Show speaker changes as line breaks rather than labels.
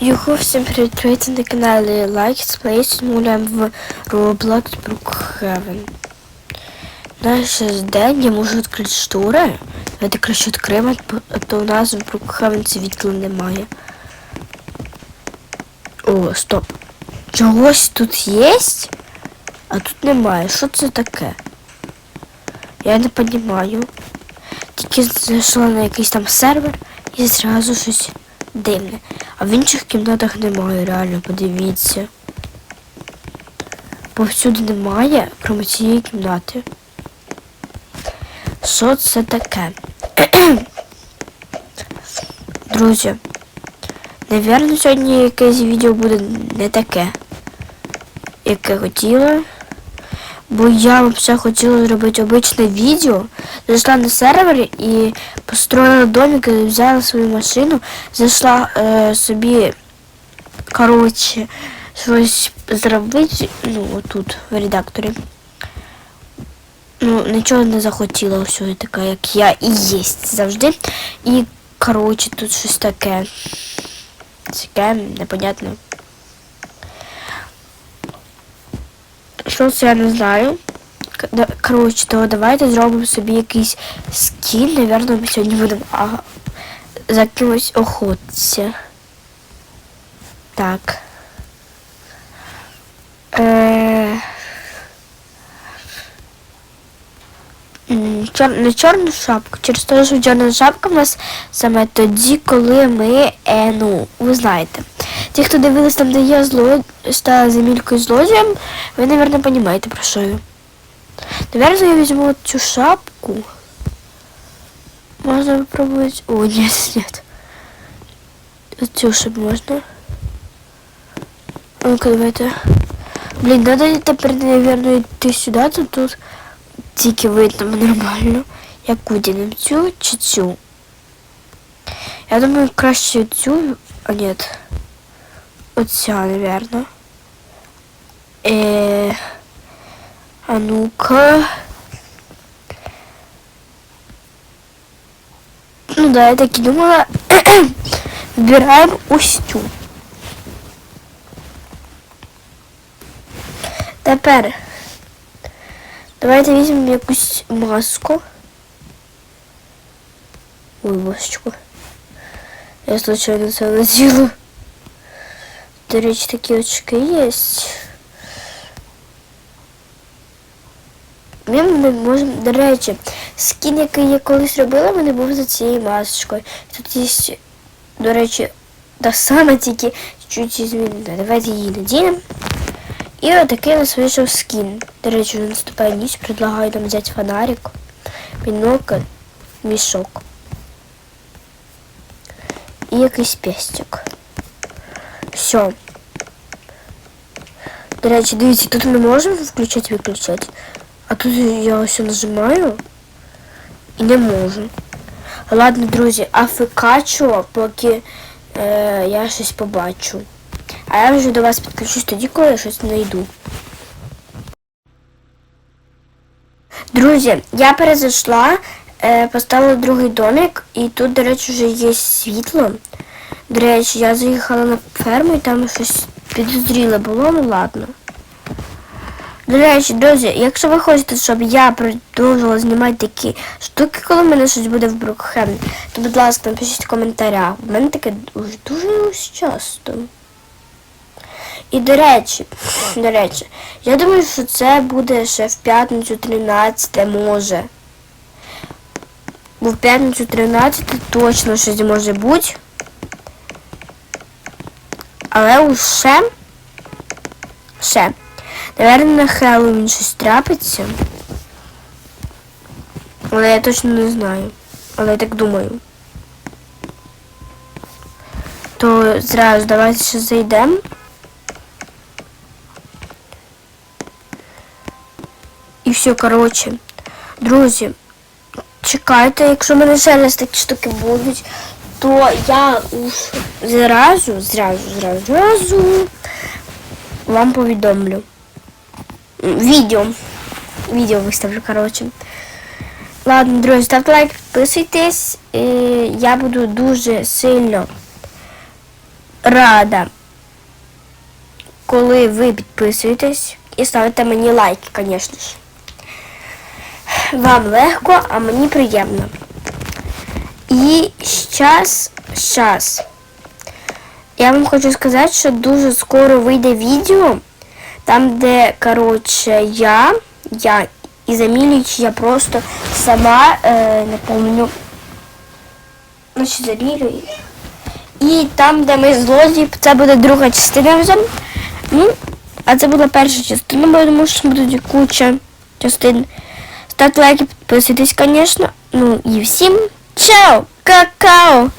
Його всім привіт на каналі Like Place мулям в Roblox Brookhaven. Наш день я можу відкрити штори. Давайте краще відкриємо, а то у нас в Brookhaven світла немає. О, стоп. Чогось тут є, а тут немає. Що це таке? Я не розумію. Тільки зайшла на якийсь там сервер і зразу щось дивне. А в інших кімнатах немає, реально, подивіться. Повсюди немає, крім цієї кімнати. Що це таке? Друзі, навірно, сьогодні якесь відео буде не таке, яке хотіла. Бо я взагалі хотіла зробити обичне відео. Зайшла на сервер і построїла домик, взяла свою машину, зайшла е, собі, коротше, щось зробити, ну, отут, в редакторі. Ну, нічого не захотіла, все така, як я і єсть завжди. І, коротше, тут щось таке. Таке непонятне. Що я не знаю. Коротше, то давайте зробимо собі якийсь скін. Наверно, ми сьогодні будемо а, за кимось охотитися. Так. Е... Чор... Не чорну шапку. Через те, що чорна шапка в нас саме тоді, коли ми, е, ну, ви знаєте. Ті, хто дивились там, де я зло... стала земількою злодієм, ви, мабуть, розумієте, про що я. Наверное, я візьму цю шапку. Можна попробовать. О, нет, нет. Цю щоб можна. Ну-ка, давайте. Блін, надо тепер, наверное, йти сюди, то тут тільки видно нормально. Як виділимо цю чи цю. Я думаю, краще цю, а нет. Оця, наверное. Е... А ну-ка. Ну да, я так и думала. Выбираем ось цю. Тепер. Давайте візьмемо якусь маску. Ой, масочку. Я случайно це наділа. До речі, такі очки є. Ми, ми можемо, до речі, скін, який я колись робила, мене був за цією масочкою. Тут є, до речі, та сама тільки чуть змінена. Давайте її надінемо. І отакий у нас вийшов скін. До речі, вже наступає ніч, предлагаю нам взяти фонарик, бінокль, мішок. І якийсь пестик. Все. До речі, дивіться, тут ми можемо включати-виключати. А тут я ось нажимаю і не можу. Ладно, друзі, афекачу, поки е, я щось побачу. А я вже до вас підключусь тоді, коли я щось знайду. Друзі, я перезайшла, е, поставила другий домик, і тут, до речі, вже є світло. До речі, я заїхала на ферму і там щось підозріле було, ну ладно. До речі, друзі, якщо ви хочете, щоб я продовжувала знімати такі штуки, коли в мене щось буде в Брукхем, то, будь ласка, напишіть в коментарях. У мене таке дуже, дуже часто. І до речі, до речі, я думаю, що це буде ще в п'ятницю 13 може. Бо в п'ятницю 13 точно щось може бути. Але уже ще. Наверное, на Хеллоуін щось трапиться. Але я точно не знаю. Але я так думаю. То зразу давайте ще зайдемо. І все, коротше. Друзі, чекайте, якщо в мене ще раз такі штуки будуть, то я уж зразу, зразу, зразу, зразу вам повідомлю. Відео. Відео виставлю, коротше. Ладно, друзі, ставте лайк, підписуйтесь. І я буду дуже сильно рада, коли ви підписуєтесь і ставите мені лайки, звісно ж. Вам легко, а мені приємно. І щас, щас. Я вам хочу сказати, що дуже скоро вийде відео, там, де, коротше, я, я і Заміліч, я просто сама, е, не помню, значить, Замілю. І там, де ми злодії, це буде друга частина вже. Ну, а це була перша частина, бо я думаю, що будуть куча частин. Ставте лайки, підписуйтесь, звісно. Ну і всім 巧克力。